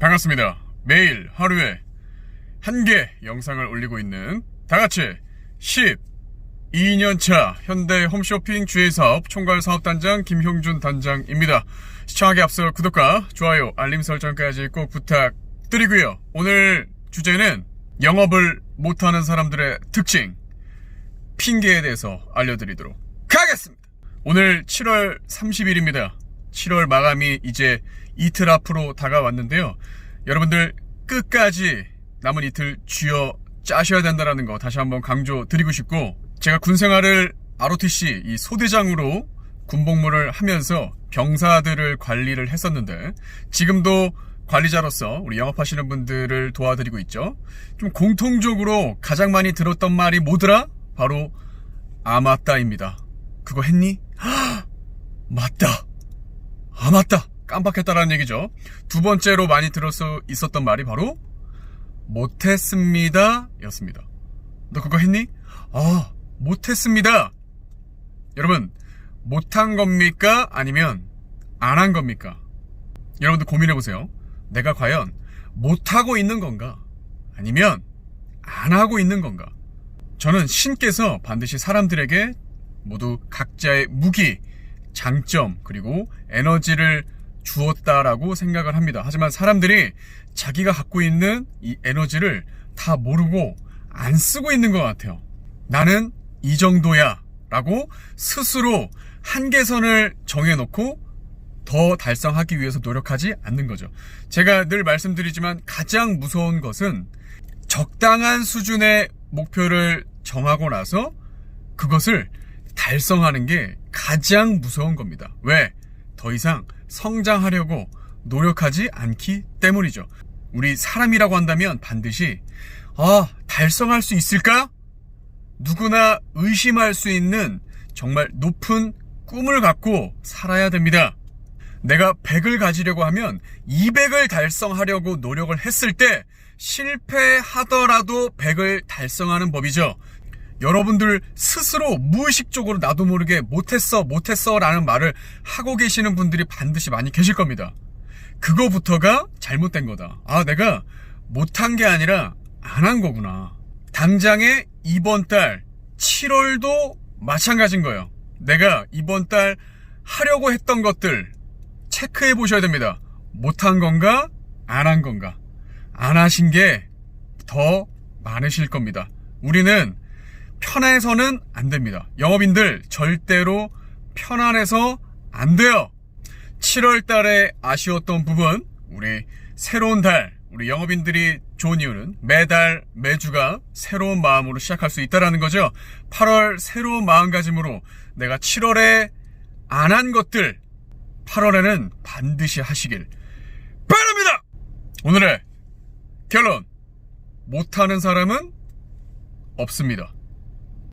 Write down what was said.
반갑습니다. 매일 하루에 한 개 영상을 올리고 있는 다같이 12년차 현대 홈쇼핑 주의사업 총괄 사업단장 김형준 단장입니다. 시청하기 앞서 구독과 좋아요, 알림 설정까지 꼭 부탁드리고요. 오늘 주제는 영업을 못하는 사람들의 특징, 핑계에 대해서 알려드리도록 하겠습니다. 오늘 7월 30일입니다. 7월 마감이 이제 이틀 앞으로 다가왔는데요. 여러분들 끝까지 남은 이틀 쥐어 짜셔야 된다는 거 다시 한번 강조 드리고 싶고 제가 군 생활을 ROTC 이 소대장으로 군복무를 하면서 병사들을 관리를 했었는데 지금도 관리자로서 우리 영업하시는 분들을 도와드리고 있죠. 좀 공통적으로 가장 많이 들었던 말이 뭐더라? 바로 아 맞다입니다. 그거 했니? 맞다. 아 맞다. 깜빡했다라는 얘기죠. 두 번째로 많이 들어서 있었던 말이 바로 못했습니다 였습니다. 너 그거 했니? 아 못했습니다. 여러분 못한 겁니까? 아니면 안 한 겁니까? 여러분들 고민해 보세요. 내가 과연 못하고 있는 건가? 아니면 안 하고 있는 건가? 저는 신께서 반드시 사람들에게 모두 각자의 무기, 장점, 그리고 에너지를 주었다라고 생각을 합니다. 하지만 사람들이 자기가 갖고 있는 이 에너지를 다 모르고 안 쓰고 있는 것 같아요. 나는 이 정도야 라고 스스로 한계선을 정해놓고 더 달성하기 위해서 노력하지 않는 거죠. 제가 늘 말씀드리지만 가장 무서운 것은 적당한 수준의 목표를 정하고 나서 그것을 달성하는 게 가장 무서운 겁니다. 왜? 더 이상 성장하려고 노력하지 않기 때문이죠. 우리 사람이라고 한다면 반드시 아, 달성할 수 있을까? 누구나 의심할 수 있는 정말 높은 꿈을 갖고 살아야 됩니다. 내가 100을 가지려고 하면 200을 달성하려고 노력을 했을 때 실패하더라도 100을 달성하는 법이죠. 여러분들 스스로 무의식적으로 나도 모르게 못했어, 못했어 라는 말을 하고 계시는 분들이 반드시 많이 계실 겁니다. 그거부터가 잘못된 거다. 아, 내가 못한 게 아니라 안 한 거구나. 당장에 이번 달 7월도 마찬가지인 거예요. 내가 이번 달 하려고 했던 것들 체크해 보셔야 됩니다. 못한 건가? 안 한 건가? 안 하신 게 더 많으실 겁니다. 우리는 편해서는 안 됩니다. 영업인들 절대로 편안해서 안 돼요. 7월 달에 아쉬웠던 부분, 우리 새로운 달, 우리 영업인들이 좋은 이유는 매달, 매주가 새로운 마음으로 시작할 수 있다라는 거죠. 8월 새로운 마음가짐으로 내가 7월에 안 한 것들, 8월에는 반드시 하시길 바랍니다! 오늘의 결론. 못하는 사람은 없습니다.